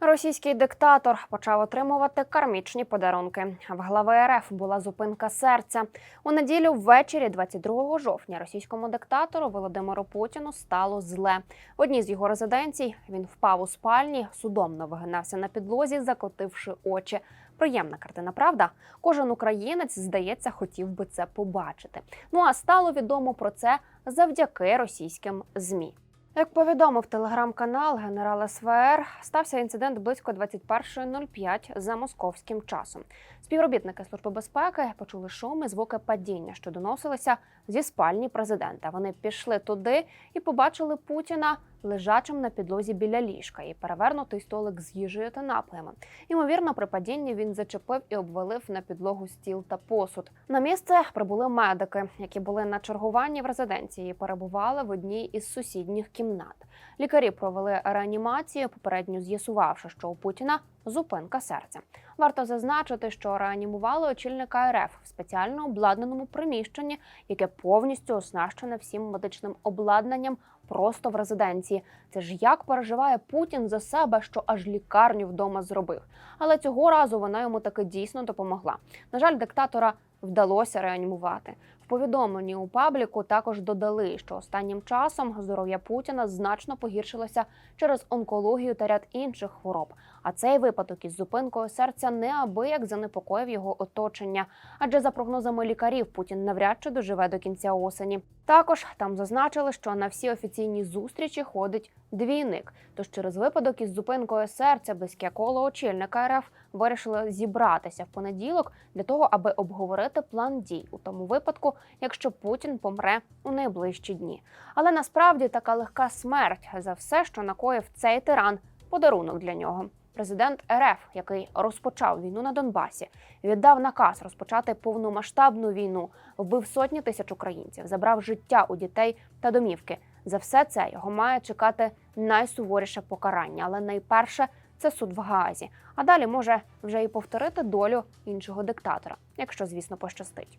Російський диктатор почав отримувати кармічні подарунки. В глави РФ була зупинка серця. У неділю ввечері, 22 жовтня, російському диктатору Володимиру Путіну стало зле. В одній з його резиденцій він впав у спальні, судомно вигинався на підлозі, закотивши очі. Приємна картина, правда? Кожен українець, здається, хотів би це побачити. Ну а стало відомо про це завдяки російським змі. Як повідомив телеграм-канал генерала СВР, стався інцидент близько 21.05 за московським часом. Співробітники служби безпеки почули шуми, звуки падіння, що доносилися зі спальні президента. Вони пішли туди і побачили Путіна лежачим на підлозі біля ліжка і перевернутий столик з їжею та напоями. Ймовірно, при падінні він зачепив і обвалив на підлогу стіл та посуд. На місце прибули медики, які були на чергуванні в резиденції. і Перебували в одній із сусідніх кімнат. Лікарі провели реанімацію, попередньо з'ясувавши, що у Путіна зупинка серця. Варто зазначити, що реанімували очільника РФ в спеціально обладнаному приміщенні, яке повністю оснащене всім медичним обладнанням просто в резиденції. Це ж як переживає Путін за себе, що аж лікарню вдома зробив. Але цього разу вона йому таки дійсно допомогла. На жаль, диктатора вдалося реанімувати. Повідомленні у пабліку також додали, що останнім часом здоров'я Путіна значно погіршилося через онкологію та ряд інших хвороб. А цей випадок із зупинкою серця неабияк занепокоїв його оточення. Адже за прогнозами лікарів Путін навряд чи доживе до кінця осені. Також там зазначили, що на всі офіційні зустрічі ходить двійник. Тож через випадок із зупинкою серця близьке коло очільника РФ вирішили зібратися в понеділок для того, аби обговорити план дій у тому випадку, якщо Путін помре у найближчі дні. Але насправді така легка смерть за все, що накоїв цей тиран, подарунок для нього. Президент РФ, який розпочав війну на Донбасі, віддав наказ розпочати повномасштабну війну, вбив сотні тисяч українців, забрав життя у дітей та домівки. За все це його має чекати найсуворіше покарання, але найперше це суд в Гаазі. А далі може вже і повторити долю іншого диктатора, якщо звісно пощастить.